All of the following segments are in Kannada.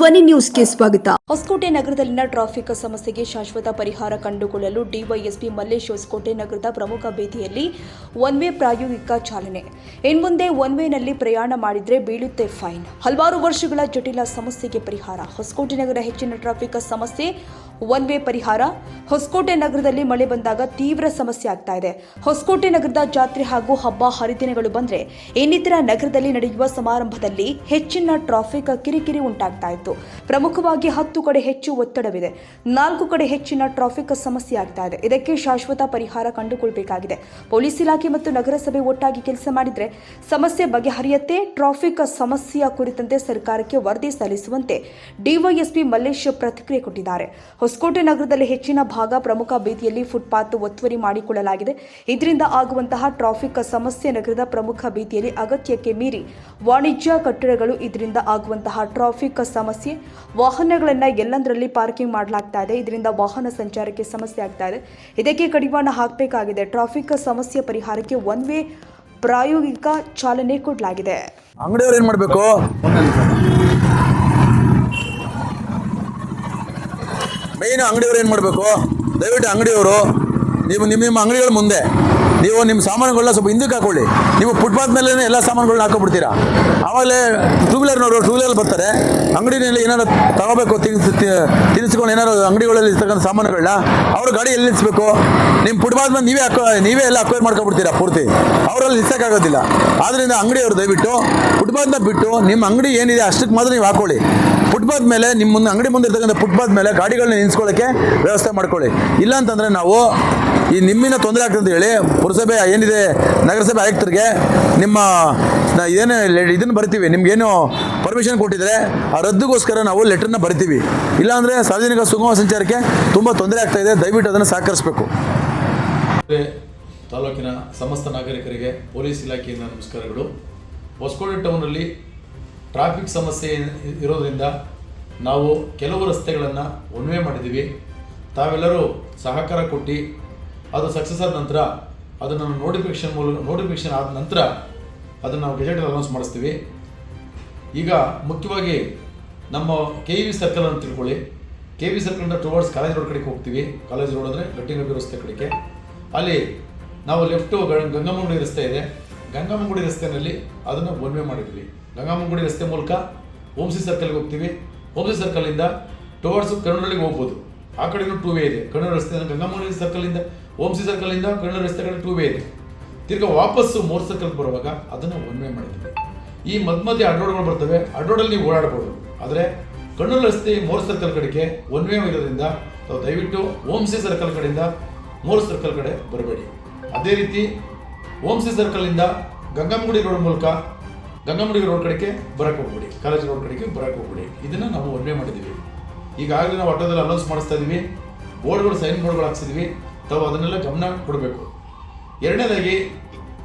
ಧ್ವನಿ ನ್ಯೂಸ್ಗೆ ಸ್ವಾಗತ. ಹೊಸಕೋಟೆ ನಗರದಲ್ಲಿನ ಟ್ರಾಫಿಕ್ ಸಮಸ್ಯೆಗೆ ಶಾಶ್ವತ ಪರಿಹಾರ ಕಂಡುಕೊಳ್ಳಲು ಡಿವೈಎಸ್ಪಿ ಮಲ್ಲೇಶ್ ಹೊಸಕೋಟೆ ನಗರದ ಪ್ರಮುಖ ಬೀದಿಯಲ್ಲಿ ಒನ್ ವೇ ಪ್ರಾಯೋಗಿಕ ಚಾಲನೆ. ಇನ್ಮುಂದೆ ಒನ್ ವೇನಲ್ಲಿ ಪ್ರಯಾಣ ಮಾಡಿದ್ರೆ ಬೀಳುತ್ತೆ ಫೈನ್. ಹಲವಾರು ವರ್ಷಗಳ ಜಟಿಲ ಸಮಸ್ಯೆಗೆ ಪರಿಹಾರ. ಹೊಸಕೋಟೆ ನಗರ ಹೆಚ್ಚಿನ ಟ್ರಾಫಿಕ್ ಸಮಸ್ಯೆ ಒನ್ ವೇ ಪರಿಹಾರ. ಹೊಸಕೋಟೆ ನಗರದಲ್ಲಿ ಮಳೆ ಬಂದಾಗ ತೀವ್ರ ಸಮಸ್ಯೆ ಆಗ್ತಾ ಇದೆ. ಹೊಸಕೋಟೆ ನಗರದ ಜಾತ್ರೆ ಹಾಗೂ ಹಬ್ಬ ಹರಿದಿನಗಳು ಬಂದರೆ ಇನ್ನಿತರ ನಗರದಲ್ಲಿ ನಡೆಯುವ ಸಮಾರಂಭದಲ್ಲಿ ಹೆಚ್ಚಿನ ಟ್ರಾಫಿಕ್ ಕಿರಿಕಿರಿ ಉಂಟಾಗ್ತಾ ಇತ್ತು. ಪ್ರಮುಖವಾಗಿ ಹತ್ತು ಕಡೆ ಹೆಚ್ಚು ಒತ್ತಡವಿದೆ. ನಾಲ್ಕು ಕಡೆ ಹೆಚ್ಚಿನ ಟ್ರಾಫಿಕ್ ಸಮಸ್ಯೆ ಆಗ್ತಾ ಇದೆ. ಇದಕ್ಕೆ ಶಾಶ್ವತ ಪರಿಹಾರ ಕಂಡುಕೊಳ್ಬೇಕಾಗಿದೆ. ಪೊಲೀಸ್ ಇಲಾಖೆ ಮತ್ತು ನಗರಸಭೆ ಒಟ್ಟಾಗಿ ಕೆಲಸ ಮಾಡಿದರೆ ಸಮಸ್ಯೆ ಬಗೆಹರಿಯತ್ತೆ. ಟ್ರಾಫಿಕ್ ಸಮಸ್ಯೆಯ ಕುರಿತಂತೆ ಸರ್ಕಾರಕ್ಕೆ ವರದಿ ಸಲ್ಲಿಸುವಂತೆ ಡಿವೈಎಸ್ಪಿ ಮಲ್ಲೇಶ್ ಪ್ರತಿಕ್ರಿಯೆ ಕೊಟ್ಟಿದ್ದಾರೆ. ಹೊಸಕೋಟೆ ನಗರದಲ್ಲಿ ಹೆಚ್ಚಿನ ಭಾಗ ಪ್ರಮುಖ ಬೀದಿಯಲ್ಲಿ ಫುಟ್ಪಾತ್ ಒತ್ತುವರಿ ಮಾಡಿಕೊಳ್ಳಲಾಗಿದೆ. ಇದರಿಂದ ಆಗುವಂತಹ ಟ್ರಾಫಿಕ್ ಸಮಸ್ಯೆ ನಗರದ ಪ್ರಮುಖ ಬೀದಿಯಲ್ಲಿ ಅಗತ್ಯಕ್ಕೆ ಮೀರಿ ವಾಣಿಜ್ಯ ಕಟ್ಟಡಗಳು ಇದರಿಂದ ಆಗುವಂತಹ ಟ್ರಾಫಿಕ್ ಸಮಸ್ಯೆ. ವಾಹನಗಳನ್ನು ಎಲ್ಲಂದರಲ್ಲಿ ಪಾರ್ಕಿಂಗ್ ಮಾಡಲಾಗ್ತಾ ಇದೆ. ಇದರಿಂದ ವಾಹನ ಸಂಚಾರಕ್ಕೆ ಸಮಸ್ಯೆ ಆಗ್ತಾ ಇದೆ. ಇದಕ್ಕೆ ಕಡಿವಾಣ ಹಾಕಬೇಕಾಗಿದೆ. ಟ್ರಾಫಿಕ್ ಸಮಸ್ಯೆ ಪರಿಹಾರಕ್ಕೆ ಒನ್ ವೇ ಪ್ರಾಯೋಗಿಕ ಚಾಲನೆ ಕೊಡಲಾಗಿದೆ. ಅಂಗಡಿಯವ್ರು ಏನು ಮಾಡಬೇಕು? ಮೇಯ್ನು ಅಂಗಡಿಯವರು ಏನು ಮಾಡಬೇಕು? ದಯವಿಟ್ಟು ಅಂಗಡಿಯವರು, ನೀವು ನಿಮ್ಮ ನಿಮ್ಮ ಅಂಗಡಿಗಳ ಮುಂದೆ, ನೀವು ನಿಮ್ಮ ಸಾಮಾನುಗಳನ್ನ ಸ್ವಲ್ಪ ಹಿಂದಕ್ಕೆ ಹಾಕೊಳ್ಳಿ. ನೀವು ಫುಟ್ಪಾತ್ ಮೇಲೆ ಎಲ್ಲ ಸಾಮಾನುಗಳನ್ನ ಹಾಕೊಬಿಡ್ತೀರಾ? ಆಮೇಲೆ ಟೂ ವೀಲರ್ನವರು ಟೂ ವೀಲರ್ ಬರ್ತಾರೆ. ಅಂಗಡಿನಲ್ಲಿ ಏನಾರು ತಗೋಬೇಕು ತಿನ್ಸ್ ತಿನ್ನಿಸ್ಕೊಂಡು ಏನಾರು ಅಂಗಡಿಗಳಲ್ಲಿ ಇರ್ತಕ್ಕಂಥ ಸಾಮಾನುಗಳನ್ನ, ಅವ್ರ ಗಾಡಿ ಎಲ್ಲಿ ನಿಲ್ಲಿಸಬೇಕು? ನಿಮ್ಮ ಫುಟ್ಪಾತ್ ಮೇಲೆ ನೀವೇ ಹಾಕೋ, ನೀವೇ ಎಲ್ಲ ಅಕ್ವೈರ್ ಮಾಡ್ಕೊಬಿಡ್ತೀರಾ ಪೂರ್ತಿ? ಅವರಲ್ಲಿ ನಿಲ್ಸೋಕ್ಕಾಗೋದಿಲ್ಲ ಆದ್ದರಿಂದ ಅಂಗಡಿಯವರು ದಯವಿಟ್ಟು ಫುಟ್ಪಾತ್ನ ಬಿಟ್ಟು ನಿಮ್ಮ ಅಂಗಡಿ ಏನಿದೆ ಅಷ್ಟಕ್ಕೆ ಮಾತ್ರ ನೀವು ಹಾಕೊಳ್ಳಿ. ಫುಟ್ಪಾತ್ ಮೇಲೆ, ನಿಮ್ಮ ಮುಂದೆ ಅಂಗಡಿ ಮುಂದೆ ಇರ್ತಕ್ಕಂಥ ಫುಟ್ಪಾತ್ ಮೇಲೆ ಗಾಡಿಗಳನ್ನ ನಿಲ್ಸ್ಕೊಳ್ಳೋಕ್ಕೆ ವ್ಯವಸ್ಥೆ ಮಾಡ್ಕೊಳ್ಳಿ. ಇಲ್ಲ ಅಂತಂದರೆ ನಾವು ಈ ನಿಮ್ಮಿನ ತೊಂದರೆ ಆಗ್ತದೆ ಅಂತ ಹೇಳಿ ಪುರಸಭೆ ಏನಿದೆ, ನಗರಸಭೆ ಆಯುಕ್ತರಿಗೆ ನಿಮ್ಮ ಏನು ಇದೇನು ಇದನ್ನು ಬರ್ತೀವಿ. ನಿಮ್ಗೇನು ಪರ್ಮಿಷನ್ ಕೊಟ್ಟಿದ್ರೆ ಆ ರದ್ದುಗೋಸ್ಕರ ನಾವು ಲೆಟರ್ನ ಬರ್ತೀವಿ. ಇಲ್ಲಾಂದರೆ ಸಾರ್ವಜನಿಕ ಸುಗಮ ಸಂಚಾರಕ್ಕೆ ತುಂಬ ತೊಂದರೆ ಆಗ್ತಾ ಇದೆ. ದಯವಿಟ್ಟು ಅದನ್ನು ಸಹಕರಿಸಬೇಕು. ತಾಲೂಕಿನ ಸಮಸ್ತ ನಾಗರಿಕರಿಗೆ ಪೊಲೀಸ್ ಇಲಾಖೆಯಿಂದ ನಮಸ್ಕಾರಗಳು. ಹೊಸಕೋಟೆ ಟೌನಲ್ಲಿ ಟ್ರಾಫಿಕ್ ಸಮಸ್ಯೆ ಇರೋದರಿಂದ ನಾವು ಕೆಲವು ರಸ್ತೆಗಳನ್ನು ಒನ್ವೇ ಮಾಡಿದ್ದೀವಿ. ತಾವೆಲ್ಲರೂ ಸಹಕಾರ ಕೊಟ್ಟು, ಅದು ಸಕ್ಸಸ್ ಆದ ನಂತರ ಅದನ್ನು ನೋಟಿಫಿಕೇಷನ್ ಮೂಲಕ ನೋಟಿಫಿಕೇಷನ್ ಆದ ನಂತರ ಅದನ್ನು ನಾವು ಗೆಜೆಟ್ ಅನೌನ್ಸ್ ಮಾಡಿಸ್ತೀವಿ. ಈಗ ಮುಖ್ಯವಾಗಿ ನಮ್ಮ ಕೆ ವಿ ಸರ್ಕಲ್ ಅಂತ ತಿಳ್ಕೊಳ್ಳಿ. ಕೆ ವಿ ಸರ್ಕಲಿಂದ ಟುವರ್ಡ್ಸ್ ಕಾಲೇಜ್ ರೋಡ್ ಕಡೆಗೆ ಹೋಗ್ತೀವಿ. ಕಾಲೇಜ್ ರೋಡ್ ಅಂದರೆ ಗಟ್ಟಿಗಬ್ಬಿ ರಸ್ತೆ ಕಡೆಗೆ. ಅಲ್ಲಿ ನಾವು ಲೆಫ್ಟು ಗಂಗಮ್ಮಗುಡಿ ರಸ್ತೆ ಇದೆ. ಗಂಗಮ್ಮಗುಡಿ ರಸ್ತೆಯಲ್ಲಿ ಅದನ್ನು ಒನ್ವೆ ಮಾಡಿದ್ವಿ ಗಂಗಮ್ಮಗುಡಿ ರಸ್ತೆ ಮೂಲಕ ಓಂಸಿ ಸರ್ಕಲ್ಗೆ ಹೋಗ್ತೀವಿ. ಓಮ್ಸಿ ಸರ್ಕಲಿಂದ ಟುವರ್ಡ್ಸ್ ಕರ್ನೂಲಿಗೆ ಹೋಗ್ಬೋದು. ಆ ಕಡೆನೂ ಟೂ ವೇ ಇದೆ. ಕರ್ನೂರು ರಸ್ತೆ ಗಂಗಮ್ಮಗುಡಿ ಸರ್ಕಲಿಂದ ಓಮ್ಸಿ ಸರ್ಕಲಿಂದ ಕರ್ನೂರು ರಸ್ತೆ ಕಡೆ ಟೂ ವೇ ಇದೆ. ತಿರ್ಗಾ ವಾಪಸ್ಸು ಮೋರ್ ಸರ್ಕಲ್ ಬರುವಾಗ ಅದನ್ನು ಒನ್ ವೇ ಮಾಡಿದ್ವಿ ಈ ಮಧ್ಯ ಮಧ್ಯೆ ಅಡ್ರೋಡ್ಗಳು ಬರ್ತವೆ. ಅಡ್ರೋಡಲ್ಲಿ ನೀವು ಓಡಾಡ್ಬೋದು. ಆದರೆ ಕಣ್ಣೂರು ರಸ್ತೆ ಮೋರ್ ಸರ್ಕಲ್ ಕಡೆಗೆ ಒನ್ ವೇ ಇರೋದ್ರಿಂದ ದಯವಿಟ್ಟು ಓಮ್ಸಿ ಸರ್ಕಲ್ ಕಡೆಯಿಂದ ಮೋರ್ ಸರ್ಕಲ್ ಕಡೆ ಬರಬೇಡಿ. ಅದೇ ರೀತಿ ಓಮ್ಸಿ ಸರ್ಕಲಿಂದ ಗಂಗಮ್ಮಗುಡಿ ರೋಡ್ ಮೂಲಕ ಗಂಗಮ್ಮಗುಡಿ ರೋಡ್ ಕಡೆಗೆ ಬರಕ್ಕೆ ಹೋಗ್ಬೇಡಿ, ಕಾಲೇಜ್ ರೋಡ್ ಕಡೆಗೆ ಬರಕ್ಕೆ ಹೋಗ್ಬಿಡಿ. ಇದನ್ನು ನಾವು ಒನ್ ವೇ ಮಾಡಿದ್ದೀವಿ. ಈಗಾಗಲೇ ನಾವು ಆಟೋದಲ್ಲಿ ಅನೌನ್ಸ್ ಮಾಡಿಸ್ತಾ ಇದೀವಿ. ಬೋರ್ಡ್ಗಳು ಸೈನ್ ಬೋರ್ಡ್ಗಳು ಹಾಕ್ಸಿದ್ವಿ. ತಾವು ಅದನ್ನೆಲ್ಲ ಗಮನ ಕೊಡಬೇಕು. ಎರಡನೇದಾಗಿ,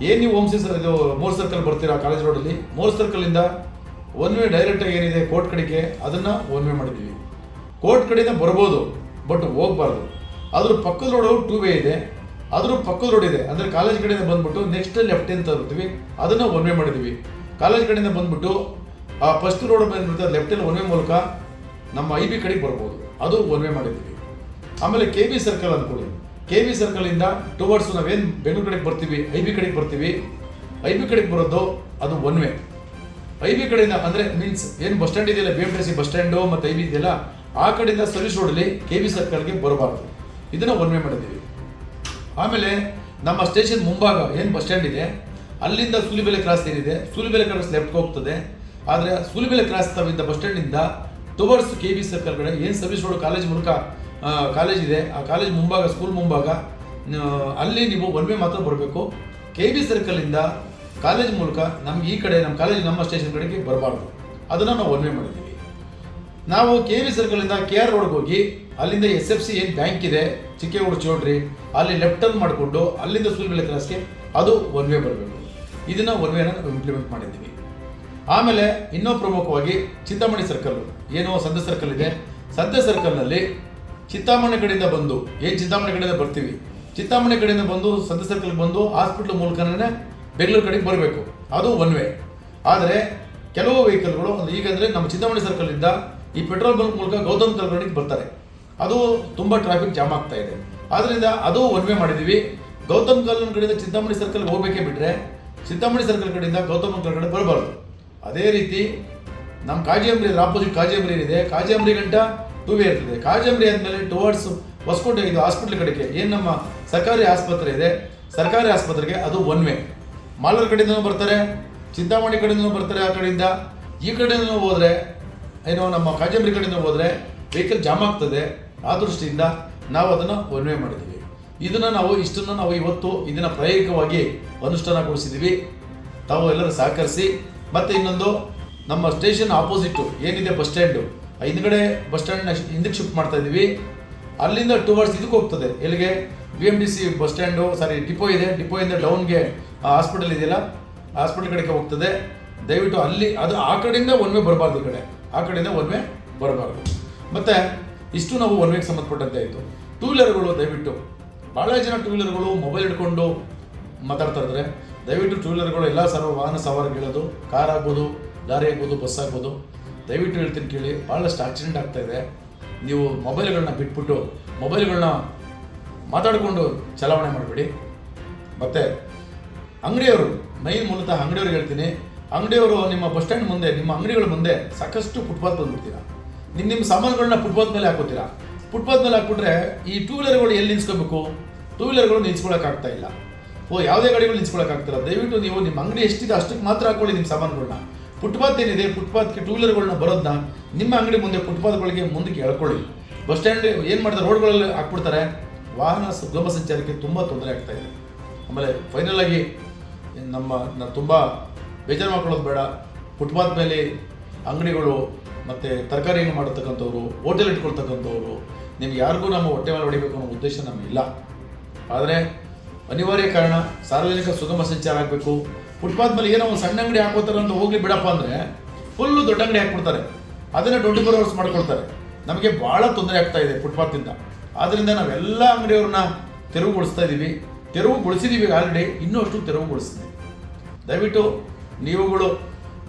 ಏನು ನೀವು ಹೋಮ್ ಸರ್ ಇದು ಮೋರ್ ಸರ್ಕಲ್ ಬರ್ತೀರಾ ಕಾಲೇಜ್ ರೋಡಲ್ಲಿ ಮೋರ್ ಸರ್ಕಲಿಂದ ಒನ್ ವೇ ಡೈರೆಕ್ಟಾಗಿ ಏನಿದೆ ಕೋರ್ಟ್ ಕಡೆಗೆ, ಅದನ್ನು ಒನ್ ವೇ ಮಾಡಿದ್ದೀವಿ. ಕೋರ್ಟ್ ಕಡೆಯಿಂದ ಬರ್ಬೋದು ಬಟ್ ಹೋಗ್ಬಾರ್ದು. ಅದ್ರ ಪಕ್ಕದ ರೋಡು ಟೂ ವೇ ಇದೆ. ಅದ್ರ ಪಕ್ಕದ ರೋಡ್ ಇದೆ. ಅಂದರೆ ಕಾಲೇಜ್ ಕಡೆಯಿಂದ ಬಂದ್ಬಿಟ್ಟು ನೆಕ್ಸ್ಟ್ ಲೆಫ್ಟ್ ಅಂತ ಬರ್ತೀವಿ ಅದನ್ನು ಒನ್ ವೇ ಮಾಡಿದ್ದೀವಿ. ಕಾಲೇಜ್ ಕಡೆಯಿಂದ ಬಂದ್ಬಿಟ್ಟು, ಆ ಫಸ್ಟ್ ರೋಡ್ ಮೇಲೆ ಬಂದ್ಬಿಟ್ಟು ಲೆಫ್ಟಲ್ಲಿ ಒನ್ ವೇ ಮೂಲಕ ನಮ್ಮ ಐ ಬಿ ಕಡೆಗೆ ಬರ್ಬೋದು. ಅದು ಒನ್ ವೇ ಮಾಡಿದ್ದೀವಿ. ಆಮೇಲೆ ಕೆ ಬಿ ಸರ್ಕಲ್ ಅಂದ್ಕೊಳ್ಳಿ ಕೆ ಬಿ ಸರ್ಕಲಿಂದ ಟುವರ್ಡ್ಸ್ ನಾವೇನು ಬೆಂಗಳೂರು ಕಡೆಗೆ ಬರ್ತೀವಿ ಐ ಬಿ ಕಡೆಗೆ ಬರ್ತೀವಿ. ಐ ಬಿ ಕಡೆಗೆ ಬರೋದು ಅದು ಒನ್ ವೇ ಐ ಬಿ ಕಡೆಯಿಂದ ಅಂದರೆ ಮೀನ್ಸ್ ಏನು ಬಸ್ ಸ್ಟ್ಯಾಂಡ್ ಇದೆಯಲ್ಲ B M T C bus stand ಮತ್ತು ಐ ಬಿ ಇದೆಯಲ್ಲ, ಆ ಕಡೆಯಿಂದ ಸರ್ವಿಸ್ ರೋಡಲ್ಲಿ ಕೆ ಬಿ ಸರ್ಕಲ್ಗೆ ಬರಬಾರ್ದು. ಇದನ್ನು ಒನ್ ವೇ ಮಾಡಿದ್ದೀವಿ. ಆಮೇಲೆ ನಮ್ಮ ಸ್ಟೇಷನ್ ಮುಂಭಾಗ ಏನು ಬಸ್ ಸ್ಟ್ಯಾಂಡ್ ಇದೆ ಅಲ್ಲಿಂದ ಸೂಲಿಬೆಲೆ ಕ್ರಾಸ್ ಏನಿದೆ? ಸೂಲಿಬೆಲೆ ಕ್ರಾಸ್ ಲೆಫ್ಟ್ ಹೋಗ್ತದೆ. ಆದರೆ ಸೂಲಿಬೆಲೆ ಕ್ರಾಸ್ ತವಿದ್ದ ಬಸ್ ಸ್ಟ್ಯಾಂಡಿಂದ ಟುವರ್ಸ್ ಕೆ ಬಿ ಸರ್ಕಲ್ ಕಡೆ ಏನು ಸರ್ವಿಸ್ ರೋಡ್ ಕಾಲೇಜ್ ಮೂಲಕ ಕಾಲೇಜ್ ಇದೆ. ಆ ಕಾಲೇಜ್ ಮುಂಭಾಗ ಸ್ಕೂಲ್ ಮುಂಭಾಗ ಅಲ್ಲಿ ನೀವು ಒನ್ ವೇ ಮಾತ್ರ ಬರಬೇಕು. ಕೆ ಬಿ ಸರ್ಕಲಿಂದ ಕಾಲೇಜ್ ಮೂಲಕ ನಮ್ಗೆ ಈ ಕಡೆ ನಮ್ಮ ಕಾಲೇಜ್ ನಮ್ಮ ಸ್ಟೇಷನ್ ಕಡೆಗೆ ಬರಬಾರ್ದು. ಅದನ್ನು ನಾವು ಒನ್ ವೇ ಮಾಡಿದ್ದೀವಿ. ನಾವು ಕೆ ವಿ ಸರ್ಕಲಿಂದ ಕೆ ಆರ್ ರೋಡ್ಗೆ ಹೋಗಿ, ಅಲ್ಲಿಂದ ಎಸ್ ಎಫ್ ಸಿ ಏನು ಬ್ಯಾಂಕ್ ಇದೆ, ಚಿಕ್ಕೇಗೌಡ ಚೌಡ್ರಿ ಅಲ್ಲಿ ಲೆಫ್ಟ್ ಟರ್ನ್ ಮಾಡಿಕೊಂಡು ಅಲ್ಲಿಂದ ಸೂಲ್ಬೆಲೆ ಕ್ರಾಸ್ಗೆ ಅದು ಒನ್ ವೇ ಬರಬೇಕು. ಇದನ್ನು ಒನ್ ವೇನ ನಾವು ಇಂಪ್ಲಿಮೆಂಟ್ ಮಾಡಿದ್ದೀವಿ. ಆಮೇಲೆ ಇನ್ನೂ ಪ್ರಮುಖವಾಗಿ ಚಿಂತಾಮಣಿ ಸರ್ಕಲ್ ಏನೋ ಸಂತೆ ಸರ್ಕಲ್ ಇದೆ. ಸಂತೆ ಸರ್ಕಲ್ನಲ್ಲಿ ಚಿಂತಾಮಣಿ ಕಡೆಯಿಂದ ಬಂದು, ಏನು ಚಿಂತಾಮಣಿ ಕಡೆಯಿಂದ ಬರ್ತೀವಿ? ಚಿಂತಾಮಣಿ ಕಡೆಯಿಂದ ಬಂದು ಸಂತೆ ಸರ್ಕಲ್ಗೆ ಬಂದು ಹಾಸ್ಪಿಟ್ಲ್ ಮೂಲಕನೇ ಬೆಂಗಳೂರು ಕಡೆಗೆ ಬರಬೇಕು. ಅದು ಒನ್ ವೇ ಆದರೆ ಕೆಲವು ವೆಹಿಕಲ್ಗಳು ಈಗಂದರೆ ನಮ್ಮ ಚಿಂತಾಮಣಿ ಸರ್ಕಲಿಂದ ಈ ಪೆಟ್ರೋಲ್ ಬಂಕ್ ಮೂಲಕ ಗೌತಮ್ ಕಲ್ಗಣಿಗೆ ಬರ್ತಾರೆ. ಅದು ತುಂಬ ಟ್ರಾಫಿಕ್ ಜಾಮ್ ಆಗ್ತಾ ಇದೆ. ಆದ್ದರಿಂದ ಅದು ಒನ್ ವೇ ಮಾಡಿದ್ದೀವಿ. ಗೌತಮ್ ಕಲ್ಗಣ ಕಡೆಯಿಂದ ಚಿಂತಾಮಣಿ ಸರ್ಕಲ್ ಹೋಗಬೇಕೇ ಬಿಟ್ರೆ ಚಿಂತಾಮಣಿ ಸರ್ಕಲ್ ಕಡೆಯಿಂದ ಗೌತಮ್ ಕಡೆ ಬರಬಾರ್ದು. ಅದೇ ರೀತಿ ನಮ್ಮ ಕಾಜಿಯಂಬ್ರಿ ಆಪೋಸಿಟ್ ಕಾಜಿಯಂಬ್ರಿ ಇದೆ. ಕಾಜಿಯಂಬ್ರಿ ಗಂಟ ಟೂ ವೇ ಇರ್ತದೆ. ಕಾಜಿಯಂಬ್ರಿ ಆದಮೇಲೆ ಟುವರ್ಡ್ಸ್ ಹೊಸಕೋಟೆ ಇದು ಹಾಸ್ಪಿಟ್ಲ್ ಕಡೆಗೆ ಏನು ನಮ್ಮ ಸರ್ಕಾರಿ ಆಸ್ಪತ್ರೆ ಇದೆ? ಸರ್ಕಾರಿ ಆಸ್ಪತ್ರೆಗೆ ಅದು ಒನ್ ವೇ ಮಾಲೂರು ಕಡೆಯಿಂದನೂ ಬರ್ತಾರೆ, ಚಿಂತಾಮಣಿ ಕಡೆಯಿಂದನೂ ಬರ್ತಾರೆ ಆ ಕಡೆಯಿಂದ. ಈ ಕಡೆಯಿಂದನೂ ಹೋದರೆ, ಏನೋ ನಮ್ಮ ಕಾಜಿಯಂಬ್ರಿ ಕಡೆಯಿಂದ ಹೋದರೆ ವೆಹಿಕಲ್ ಜಾಮ್ ಆಗ್ತದೆ. ಆ ದೃಷ್ಟಿಯಿಂದ ನಾವು ಅದನ್ನು ಒನ್ ವೇ ಮಾಡಿದ್ದೀವಿ. ಇದನ್ನು ನಾವು ಇಷ್ಟನ್ನು ನಾವು ಇವತ್ತು ಇದನ್ನು ಪ್ರಾಯೋಗಿಕವಾಗಿ ಅನುಷ್ಠಾನಗೊಳಿಸಿದ್ದೀವಿ ತಾವು ಎಲ್ಲರೂ ಸಹಕರಿಸಿ. ಮತ್ತು ಇನ್ನೊಂದು, ನಮ್ಮ ಸ್ಟೇಷನ್ ಆಪೋಸಿಟ್ಟು ಏನಿದೆ ಬಸ್ ಸ್ಟ್ಯಾಂಡು? ಹಿಂದ್ಗಡೆ ಬಸ್ ಸ್ಟ್ಯಾಂಡ್ನ ಹಿಂದಕ್ಕೆ ಶಿಫ್ಟ್ ಮಾಡ್ತಾ ಇದ್ದೀವಿ ಅಲ್ಲಿಂದ ಟೂ ಅವರ್ಸ್ ಇದಕ್ಕೆ ಹೋಗ್ತದೆ. ಎಲ್ಲಿಗೆ? B M D C bus stand, sorry, depot ಇದೆ. ಡಿಪೋಯಿಂದ ಡೌನ್ಗೆ ಹಾಸ್ಪಿಟಲ್ ಇದೆಯಲ್ಲ? ಹಾಸ್ಪಿಟಲ್ ಕಡೆಗೆ ಹೋಗ್ತದೆ. ದಯವಿಟ್ಟು ಅಲ್ಲಿ, ಅದು ಆ ಕಡೆಯಿಂದ ಒನ್ ವೇ ಬರಬಾರ್ದು ಈ ಕಡೆ. ಆ ಕಡೆಯಿಂದ ಒನ್ ವೇ ಬರಬಾರ್ದು. ಮತ್ತು, ಇಷ್ಟು ನಾವು ಒನ್ ವೇಗೆ ಸಂಬಂಧಪಟ್ಟಂತೆ ಆಯಿತು. ಟೂ ವೀಲರ್ಗಳು ದಯವಿಟ್ಟು ಭಾಳ ಜನ ಟೂ ವೀಲರ್ಗಳು ಮೊಬೈಲ್ ಹಿಡ್ಕೊಂಡು ಮಾತಾಡ್ತಾ ಇದ್ದಾರೆ. ದಯವಿಟ್ಟು ಟೂ ವೀಲರ್ಗಳು ಎಲ್ಲ ಸರ್ವ ವಾಹನ ಕೇಳೋದು ಕಾರ್ ಆಗ್ಬೋದು, ಲಾರಿ ಆಗ್ಬೋದು ಬಸ್ ಆಗ್ಬೋದು. ದಯವಿಟ್ಟು ಹೇಳ್ತೀನಿ ಕೇಳಿ ಭಾಳಷ್ಟು ಆಕ್ಸಿಡೆಂಟ್ ಆಗ್ತಾ ಇದೆ. ನೀವು ಮೊಬೈಲ್ಗಳನ್ನ ಬಿಟ್ಬಿಟ್ಟು ಮೊಬೈಲ್ಗಳನ್ನ ಮಾತಾಡಿಕೊಂಡು ಚಲಾವಣೆ ಮಾಡಬೇಡಿ. ಮತ್ತು ಅಂಗಡಿಯವರು ಮೈನ್ ಮೂಲತಃ ಅಂಗಡಿಯವ್ರಿಗೆ ಹೇಳ್ತೀನಿ, ಅಂಗಡಿಯವರು ನಿಮ್ಮ ಬಸ್ ಸ್ಟ್ಯಾಂಡ್ ಮುಂದೆ, ನಿಮ್ಮ ಅಂಗಡಿಗಳ ಮುಂದೆ ಸಾಕಷ್ಟು ಫುಟ್ಪಾತ್ ಬಂದ್ಬಿಡ್ತೀರಾ ನಿಮ್ಮ ನಿಮ್ಮ ಸಾಮಾನುಗಳನ್ನ ಫುಟ್ಪಾತ್ ಮೇಲೆ ಹಾಕೋತೀರಾ? ಫುಟ್ಪಾತ್ ಮೇಲೆ ಹಾಕ್ಬಿಟ್ರೆ ಈ ಟೂ ವೀಲರ್ಗಳು ಎಲ್ಲಿ ನಿಲ್ಸ್ಕೋಬೇಕು? ಟೂ ವೀಲರ್ಗಳು ನಿಲ್ಸ್ಕೊಳಕ್ಕಾಗ್ತಾ ಇಲ್ಲ. ಓ, ಯಾವುದೇ ಗಾಡಿಗಳು ನಿಲ್ಸ್ಕೊಳಕ್ಕಾಗ್ತಿಲ್ಲ ದಯವಿಟ್ಟು ನೀವು ನಿಮ್ಮ ಅಂಗಡಿ ಎಷ್ಟಿದೆ ಅಷ್ಟಕ್ಕೆ ಮಾತ್ರ ಹಾಕೊಳ್ಳಿ ನಿಮ್ಮ ಸಾಮಾನುಗಳನ್ನ ಫುಟ್ಪಾತ್ ಏನಿದೆ ಫುಟ್ಪಾತ್ಗೆ ಟೂ ವೀಲರ್ಗಳನ್ನ ಬರೋದನ್ನ ನಿಮ್ಮ ಅಂಗಡಿ ಮುಂದೆ ಫುಟ್ಪಾತ್ಗಳಿಗೆ ಮುಂದಕ್ಕೆ ಎಳ್ಕೊಳ್ಳಿ. ಬಸ್ ಸ್ಟ್ಯಾಂಡ್ ಏನು ಮಾಡ್ತಾರೆ ರೋಡ್ಗಳಲ್ಲಿ ಹಾಕ್ಬಿಡ್ತಾರೆ. ವಾಹನ ಸುಗಮ ಸಂಚಾರಕ್ಕೆ ತುಂಬ ತೊಂದರೆ ಆಗ್ತಾ ಇದೆ. ಆಮೇಲೆ ಫೈನಲ್ ಆಗಿ ನಮ್ಮ ತುಂಬ ಬೇಜಾರು ಮಾಡ್ಕೊಳ್ಳೋದು ಬೇಡ. ಫುಟ್ಪಾತ್ ಮೇಲೆ ಅಂಗಡಿಗಳು ಮತ್ತು ತರಕಾರಿ ಮಾಡತಕ್ಕಂಥವ್ರು ಹೋಟೆಲ್ ಇಟ್ಕೊಳ್ತಕ್ಕಂಥವ್ರು, ನಿಮ್ಗೆ ಯಾರಿಗೂ ನಮ್ಮ ಹೊಟ್ಟೆ ಮೇಲೆ ಹೊಡಿಬೇಕು ಅನ್ನೋ ಉದ್ದೇಶ ನಮಗಿಲ್ಲ ಆದರೆ ಅನಿವಾರ್ಯ ಕಾರಣ ಸಾರ್ವಜನಿಕ ಸುಗಮ ಸಂಚಾರ ಆಗಬೇಕು. ಫುಟ್ಪಾತ್ ಮೇಲೆ ಏನೋ ಒಂದು ಸಣ್ಣ ಅಂಗಡಿ ಹಾಕೋತಾರೆ ಅಂತ ಹೋಗ್ಲಿ ಬಿಡಪ್ಪ ಅಂದರೆ ಫುಲ್ಲು ದೊಡ್ಡ ಅಂಗಡಿ ಹಾಕ್ಬಿಡ್ತಾರೆ. ಅದನ್ನು ಫೋರ್ ಅವರ್ಸ್ ಮಾಡ್ಕೊಳ್ತಾರೆ. ನಮಗೆ ಭಾಳ ತೊಂದರೆ ಆಗ್ತಾ ಇದೆ ಫುಟ್ಪಾತಿಂದ ಆದ್ದರಿಂದ ನಾವೆಲ್ಲ ಅಂಗಡಿಯವ್ರನ್ನ ತೆರವುಗೊಳಿಸ್ತಾ ಇದ್ದೀವಿ ತೆರವುಗೊಳಿಸಿದ್ದೀವಿ ಆಲ್ರೆಡಿ ಇನ್ನೂ ಅಷ್ಟು ತೆರವುಗೊಳಿಸ್ತೀವಿ ದಯವಿಟ್ಟು ನೀವುಗಳು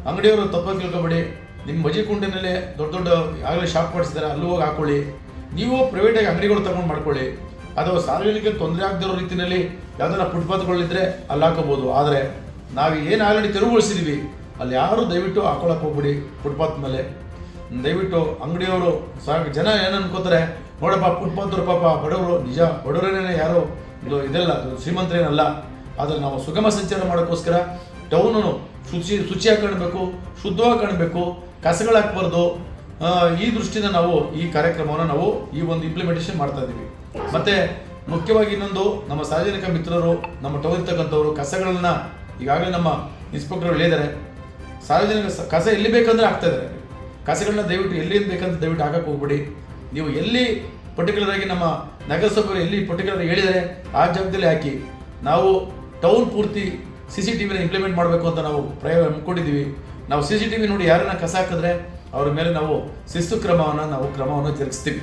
ಅಂಗಡಿಯವರು ತಪ್ಪಾಗಿ ತಿಳ್ಕೊಬೇಡಿ. ನಿಮ್ಮ ಮಜಿ ಕುಂಡಿನಲ್ಲೇ ದೊಡ್ಡ ದೊಡ್ಡ ಆಗಲೇ ಶಾಪ್ ಮಾಡಿಸಿದ್ದಾರೆ ಅಲ್ಲೂ ಹೋಗಿ ಹಾಕೊಳ್ಳಿ. ನೀವು ಪ್ರೈವೇಟಾಗಿ ಅಂಗಡಿಗಳು ತಗೊಂಡು ಮಾಡ್ಕೊಳ್ಳಿ. ಅಥವಾ ಸಾರ್ವಜನಿಕ ತೊಂದರೆ ಆಗದಿರೋ ರೀತಿಯಲ್ಲಿ ಯಾವ್ದಾರ ಫುಟ್ಪಾತ್ಗಳಿದ್ರೆ ಅಲ್ಲಿ ಹಾಕೋಬೋದು ಆದರೆ ನಾವು ಏನು ಆಲ್ರೆಡಿ ತೆರವುಗೊಳಿಸಿದ್ದೀವಿ ಅಲ್ಲಿ ಯಾರು ದಯವಿಟ್ಟು ಹಾಕೊಳಕ್ಕೆ ಹೋಗ್ಬಿಡಿ ಫುಟ್ಪಾತ್ ಮೇಲೆ. ದಯವಿಟ್ಟು ಅಂಗಡಿಯವರು ಸಾಕು ಜನ ಏನು ಅನ್ಕೋತಾರೆ, ನೋಡಪ್ಪ ಫುಟ್ಪಾತ್ರು ಪಾಪ ಬಡವರು, ನಿಜ ಬಡವರೇನೇ ಯಾರು? ಇದು ಇದೆಲ್ಲ ಇದು ಶ್ರೀಮಂತರೇನಲ್ಲ. ಆದರೆ ನಾವು ಸುಗಮ ಸಂಚಾರ ಮಾಡೋಕ್ಕೋಸ್ಕರ ಟೌನು ಶುಚಿ, ಶುಚಿಯಾಗಿ ಕಾಣಬೇಕು, ಶುದ್ಧವಾಗಿ ಕಾಣಬೇಕು ಕಸಗಳಾಕ್ಬಾರ್ದು ಈ ದೃಷ್ಟಿಯಿಂದ ನಾವು ಈ ಕಾರ್ಯಕ್ರಮವನ್ನು ನಾವು ಈ ಒಂದು ಇಂಪ್ಲಿಮೆಂಟೇಷನ್ ಮಾಡ್ತಾ ಇದ್ದೀವಿ. ಮತ್ತೆ ಮುಖ್ಯವಾಗಿ ಇನ್ನೊಂದು, ನಮ್ಮ ಸಾರ್ವಜನಿಕ ಮಿತ್ರರು, ನಮ್ಮ ಟೌನ್ ಇರ್ತಕ್ಕಂಥವ್ರು, ಕಸಗಳನ್ನ ಈಗಾಗಲೇ ನಮ್ಮ ಇನ್ಸ್ಪೆಕ್ಟರ್ ಹೇಳಿದ್ದಾರೆ. ಸಾರ್ವಜನಿಕ ಕಸ ಎಲ್ಲಿ ಬೇಕಂದ್ರೆ ಆಗ್ತಾ ಇದ್ದಾರೆ. ಕಸಗಳನ್ನ ದಯವಿಟ್ಟು ಎಲ್ಲಿ ಬೇಕಂತ ದಯವಿಟ್ಟು ಹಾಕಕ್ಕೆ ಹೋಗ್ಬಿಡಿ. ನೀವು ಎಲ್ಲಿ ಪರ್ಟಿಕ್ಯುಲರ್ ಆಗಿ ನಮ್ಮ ನಗರಸಭೆಯವರು ಎಲ್ಲಿ ಪರ್ಟಿಕ್ಯುಲರ್ ಹೇಳಿದರೆ ಆ ಜಾಗದಲ್ಲಿ ಹಾಕಿ. ನಾವು ಟೌನ್ ಪೂರ್ತಿ ಸಿ ಸಿ ಟಿ ವಿನ ಇಂಪ್ಲಿಮೆಂಟ್ ಮಾಡಬೇಕು ಅಂತ ನಾವು ಪ್ರಯೋಗ ಹಮ್ಮಿಕೊಂಡಿದ್ದೀವಿ ನಾವು ಸಿ ಸಿ ಟಿ ವಿ ನೋಡಿ ಯಾರನ್ನ ಕಸ ಹಾಕಿದ್ರೆ, ಅವ್ರ ಮೇಲೆ ನಾವು ಶಿಸ್ತು ಕ್ರಮವನ್ನು, ನಾವು ಕ್ರಮವನ್ನು ಜರುಗಿಸ್ತೀವಿ.